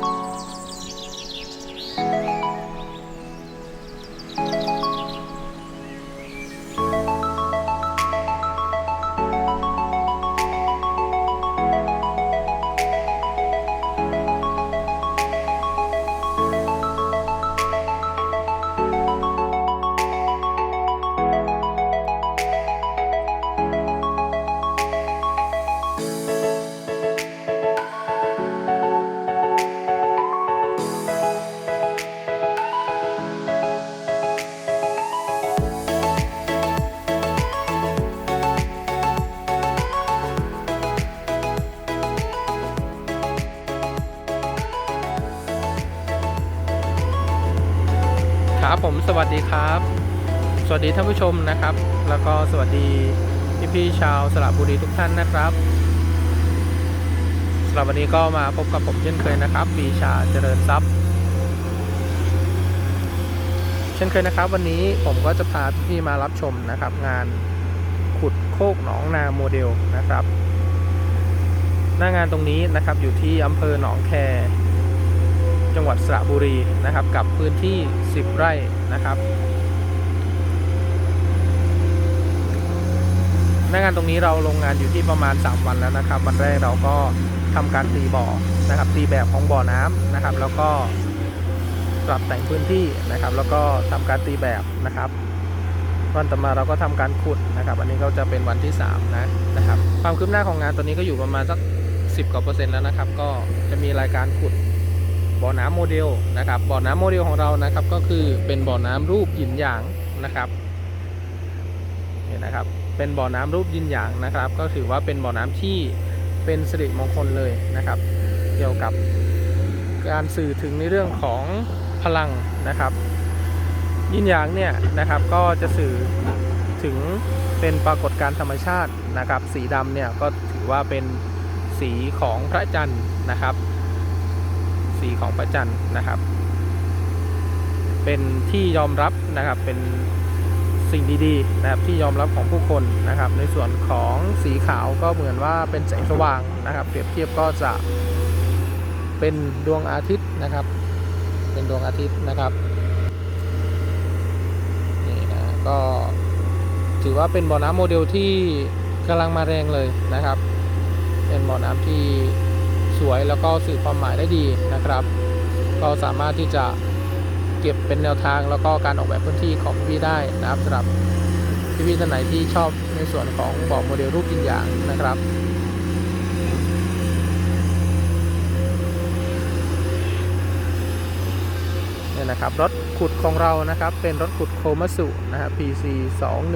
ค ผมสวัสดีครับ สวัสดีท่านผู้ชมนะครับ แล้วก็สวัสดีพี่พี่ชาวสระบุรีทุกท่านนะครับสำหรับวันนี้ก็มาพบกับผมเช่นเคยนะครับปีชาเจริญทรัพย์ เช่นเคยนะครับ วันนี้ผมก็จะพาพี่มารับชมนะครับ งานขุดโคกหนองนาโมเดลนะครับ หน้างานตรงนี้นะครับอยู่ที่อำเภอหนองแค จังหวัดสระบุรีนะครับ กับพื้นที่ 10 ไร่นะครับหน้างานตรงนี้เราลงงานอยู่ที่ประมาณ 3 วันแล้วนะครับ วันแรกเราก็ทำการตีบ่อนะครับ ตีแบบของบ่อน้ำนะครับ แล้วก็ปรับแต่งพื้นที่นะครับ แล้วก็ทำการตีแบบนะครับ วันต่อมาเราก็ทำการขุดนะครับ อันนี้ก็จะเป็นวันที่3นะนะครับ ความคืบหน้าของงานตัวนี้ก็อยู่ประมาณสัก 10กว่าเปอร์เซ็นต์แล้วนะครับ ก็จะมีรายการขุด บ่อน้ำโมเดลนะครับ บ่อน้ำโมเดลของเรานะครับ ก็คือเป็นบ่อน้ำรูปหยินหยางนะครับนี่นะครับ เป็นบ่อน้ำรูปหยินหยางนะครับ ก็ถือว่าเป็นบ่อน้ำที่เป็นสิริมงคลเลยนะครับ เกี่ยวกับการสื่อถึงในเรื่องของพลังนะครับยินหยางเนี่ยนะครับก็จะสื่อถึงเป็นปรากฏการธรรมชาตินะครับ สีดำเนี่ยก็ถือว่าเป็นสีของพระจันทร์นะครับ สีของพระจันทร์นะครับ เป็นที่ยอมรับนะครับเป็นสิ่งดีๆนะครับที่ยอมรับของผู้คนนะครับ ในส่วนของสีขาวก็เหมือนว่าเป็นแสงสว่างนะครับ เปรียบเทียบก็จะเป็นดวงอาทิตย์นะครับ เป็นดวงอาทิตย์นะครับนี่นะก็ถือว่าเป็นบ่อน้ำโมเดลที่กำลังมาแรงเลยนะครับ เป็นบ่อน้ำที่ สวยแล้วก็สื่อความหมายได้ดีนะครับ ก็สามารถที่จะเก็บเป็นแนวทางแล้วก็การออกแบบพื้นที่ของพี่ได้นะครับสำหรับพี่ๆท่านไหนที่ชอบในส่วนของบ่อโมเดลรูปยินอย่างนะครับเนี่ยนะครับรถขุดของเรานะครับเป็นรถขุดโคมัสุนะฮะ PC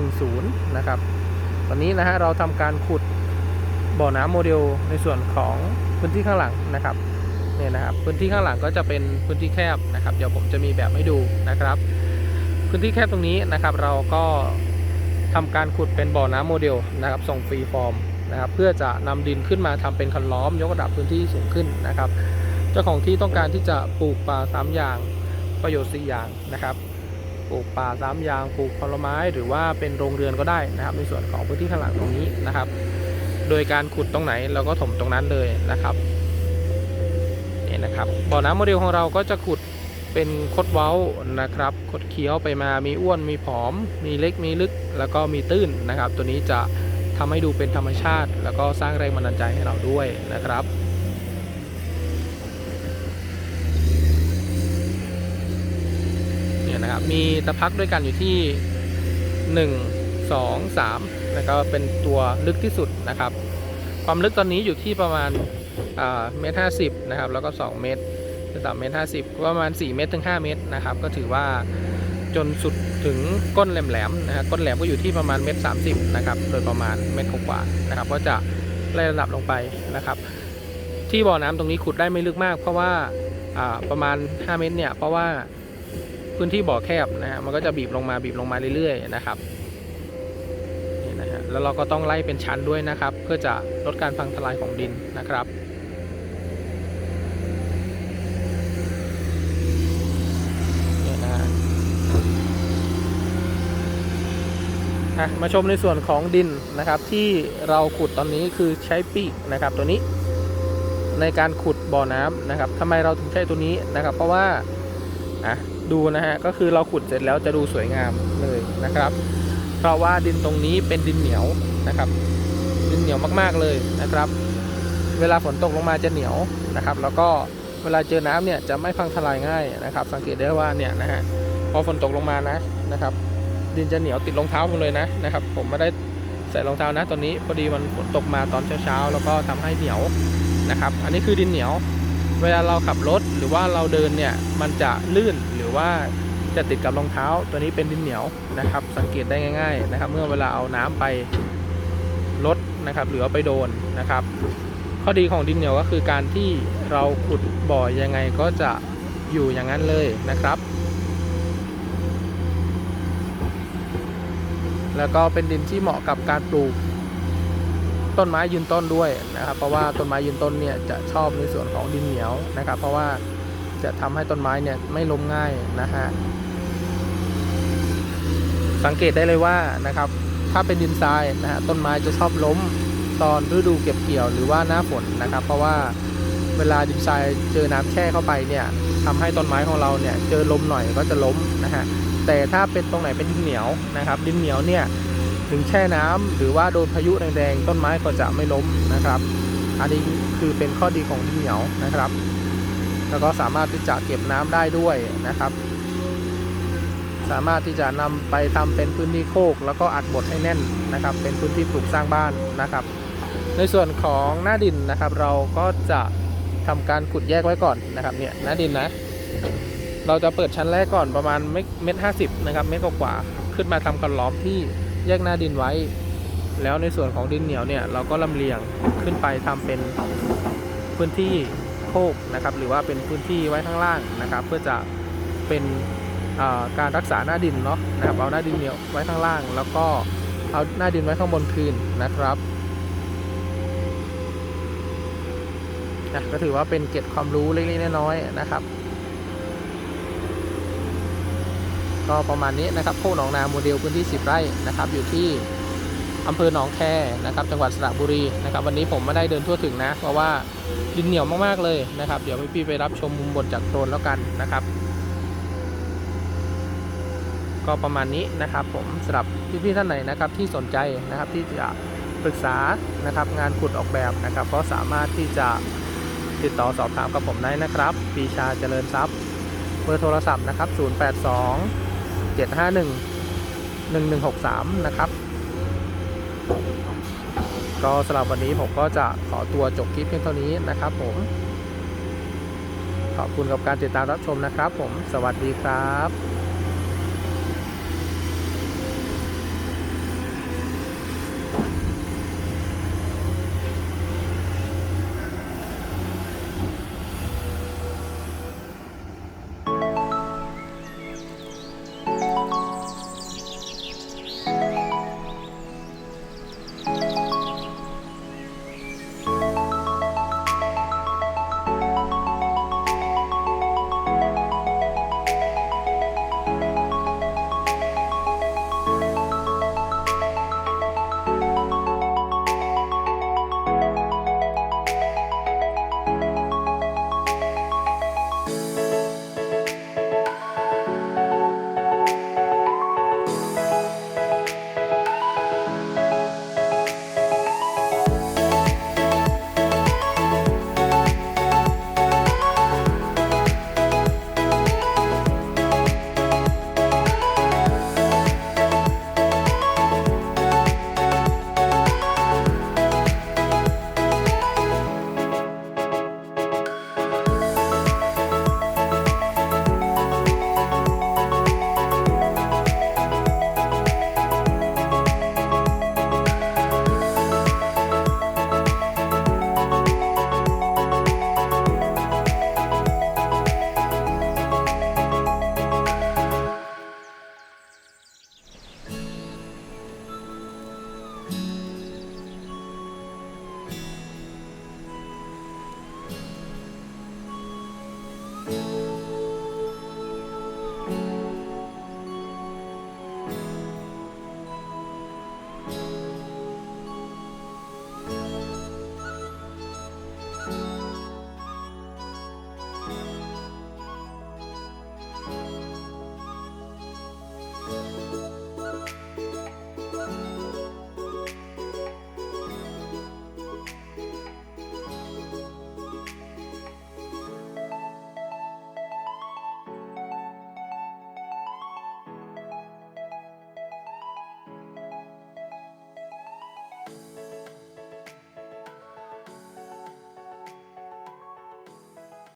210นะครับตอนนี้นะฮะเราทำการขุดบ่อน้ำโมเดลในส่วนของ พื้นที่ข้างหลังนะครับเนี่ยนะครับพื้นที่ข้างหลังก็จะเป็นพื้นที่แคบนะครับ เดี๋ยวผมจะมีแบบให้ดูนะครับ พื้นที่แคบตรงนี้นะครับ เราก็ทำการขุดเป็นบ่อน้ำโมเดลนะครับ ส่งฟรีฟอร์มนะครับ เพื่อจะนำดินขึ้นมาทำเป็นคันล้อม ยกระดับพื้นที่สูงขึ้นนะครับ เจ้าของที่ต้องการที่จะปลูกป่าสามอย่างประโยชน์4อย่างนะครับปลูกป่าสามอย่างปลูกผลไม้ หรือว่าเป็นโรงเรือนก็ได้นะครับ ในส่วนของพื้นที่ข้างหลังตรงนี้นะครับ โดยการขุดตรงไหนเราก็ถมตรงนั้นเลยนะครับนี่นะครับบ่อน้ำโมเดลของเราก็จะขุดเป็นคดเว้านะครับคดเคี้ยวไปมามีอ้วนมีผอม มีเล็กมีลึกแล้วก็มีตื้นนะครับ ตัวนี้จะทำให้ดูเป็นธรรมชาติ แล้วก็สร้างแรงบันดาลใจให้เราด้วยนะครับเนี่ยนะครับมีตะพักด้วยกันอยู่ที่ 1 2 3 นะครับเป็นตัวลึกที่สุดนะครับ ความลึกตอนนี้อยู่ที่ประมาณเมตรห้าสิบนะครับแล้วก็ 2 เมตรถึงสามเมตรห้าสิบประมาณ 4 เมตรถึง 5 เมตรนะครับ ก็ถือว่าจนสุดถึงก้นแหลมๆนะฮะก้นแหลมก็อยู่ที่ประมาณเมตรสามสิบนะครับโดยประมาณเมตรกว่านะครับก็จะไล่ระดับลงไปนะครับ ที่บ่อน้ำตรงนี้ขุดได้ไม่ลึกมาก เพราะว่าประมาณ 5 เมตรเนี่ยเพราะว่าพื้นที่บ่อแคบนะฮะมันก็จะบีบลงมาบีบลงมาเรื่อยๆนะครับ แล้วเราก็ต้องไล่เป็นชั้นด้วยนะครับ เพื่อจะลดการพังทลายของดินนะครับนี่นะฮะมาชมในส่วนของดินนะครับที่เราขุดตอนนี้คือใช้ปีกนะครับตัวนี้ ในการขุดบ่อน้ำนะครับทำไมเราถึงใช้ตัวนี้นะครับ เพราะว่าอะดูนะฮะก็คือเราขุดเสร็จแล้วจะดูสวยงามเลยนะครับ ราะว่าดินตรงนี้เป็นดินเหนียวนะครับ ดินเหนียวมากๆเลยนะครับ เวลาฝนตกลงมาจะเหนียวนะครับ แล้วก็เวลาเจอน้ำเนี่ยจะไม่พังทลายง่ายนะครับ สังเกตได้ว่าเนี่ยนะฮะพอฝนตกลงมานะนะครับ ดินจะเหนียวติดรองเท้าผมเลยนะนะครับ ผมไม่ได้ใส่รองเท้านะตอนนี้พอดีมันฝนตกมาตอนเช้าๆแล้วก็ทำให้เหนียวนะครับ อันนี้คือดินเหนียว เวลาเราขับรถหรือว่าเราเดินเนี่ยมันจะลื่นหรือว่า จะติดกับรองเท้าตัวนี้เป็นดินเหนียวนะครับ สังเกตได้ง่ายๆนะครับ เมื่อเวลาเอาน้ำไปรถนะครับ หรือเอาไปโดนนะครับ ข้อดีของดินเหนียวก็คือการที่เราขุดบ่อยังไงก็จะอยู่อย่างนั้นเลยนะครับ แล้วก็เป็นดินที่เหมาะกับการปลูกต้นไม้ยืนต้นด้วยนะครับ เพราะว่าต้นไม้ยืนต้นเนี่ยจะชอบในส่วนของดินเหนียวนะครับ เพราะว่าจะทำให้ต้นไม้เนี่ยไม่ล้มง่ายนะฮะ สังเกตได้เลยว่านะครับ ถ้าเป็นดินทรายนะฮะต้นไม้จะชอบล้มตอนฤดูเก็บเกี่ยวหรือว่าหน้าฝนนะครับ เพราะว่าเวลาดินทรายเจอน้ำแช่เข้าไปเนี่ยทำให้ต้นไม้ของเราเนี่ยเจอลมหน่อยก็จะล้มนะฮะแต่ถ้าเป็นตรงไหนเป็นดินเหนียวนะครับ ดินเหนียวเนี่ยถึงแช่น้ำหรือว่าโดนพายุแรงๆต้นไม้ก็จะไม่ล้มนะครับ อันนี้คือเป็นข้อดีของดินเหนียวนะครับ แล้วก็สามารถที่จะเก็บน้ำได้ด้วยนะครับ สามารถที่จะนำไปทำเป็นพื้นที่โคก แล้วก็อัดบดให้แน่นนะครับ เป็นพื้นที่ปลูกสร้างบ้านนะครับ ในส่วนของหน้าดินนะครับ เราก็จะทำการขุดแยกไว้ก่อนนะครับเนี่ยหน้าดินนะ เราจะเปิดชั้นแรกก่อนประมาณเมตรห้าสิบนะครับเมตรกว่าๆขึ้นมาทำกันล้อมที่แยกหน้าดินไว้ แล้วในส่วนของดินเหนียวเนี่ยเราก็ลำเลียงขึ้นไปทำเป็นพื้นที่โคกนะครับ หรือว่าเป็นพื้นที่ไว้ข้างล่างนะครับ เพื่อจะเป็น การรักษาหน้าดินเนาะนะครับเอาหน้าดินเหนียวไว้ข้างล่าง แล้วก็เอาหน้าดินไว้ข้างบนคืนนะครับนะก็ถือว่าเป็นเก็ดความรู้เล็กๆน้อยๆนะครับ ก็ประมาณนี้นะครับโคกหนองนาโมเดลพื้นที่ 10 ไร่นะครับ อยู่ที่อำเภอหนองแคนะครับจังหวัดสระบุรีนะครับ วันนี้ผมไม่ได้เดินทั่วถึงนะ เพราะว่าดินเหนียวมากๆเลยนะครับ เดี๋ยวพี่ๆไปรับชมมุมบนจากโดรนแล้วกันนะครับ ก็ประมาณนี้นะครับผมสำหรับพี่ๆท่านไหนนะครับที่สนใจนะครับที่จะปรึกษานะครับงานขุดออกแบบนะครับก็สามารถที่จะติดต่อสอบถามกับผมได้นะครับปีชาเจริญทรัพย์เบอร์โทรศัพท์นะครับ 082 751 1163 นะครับ ก็สำหรับวันนี้ผมก็จะขอตัวจบคลิปเพียงเท่านี้นะครับผมขอบคุณกับการติดตามรับชมนะครับผม สวัสดีครับ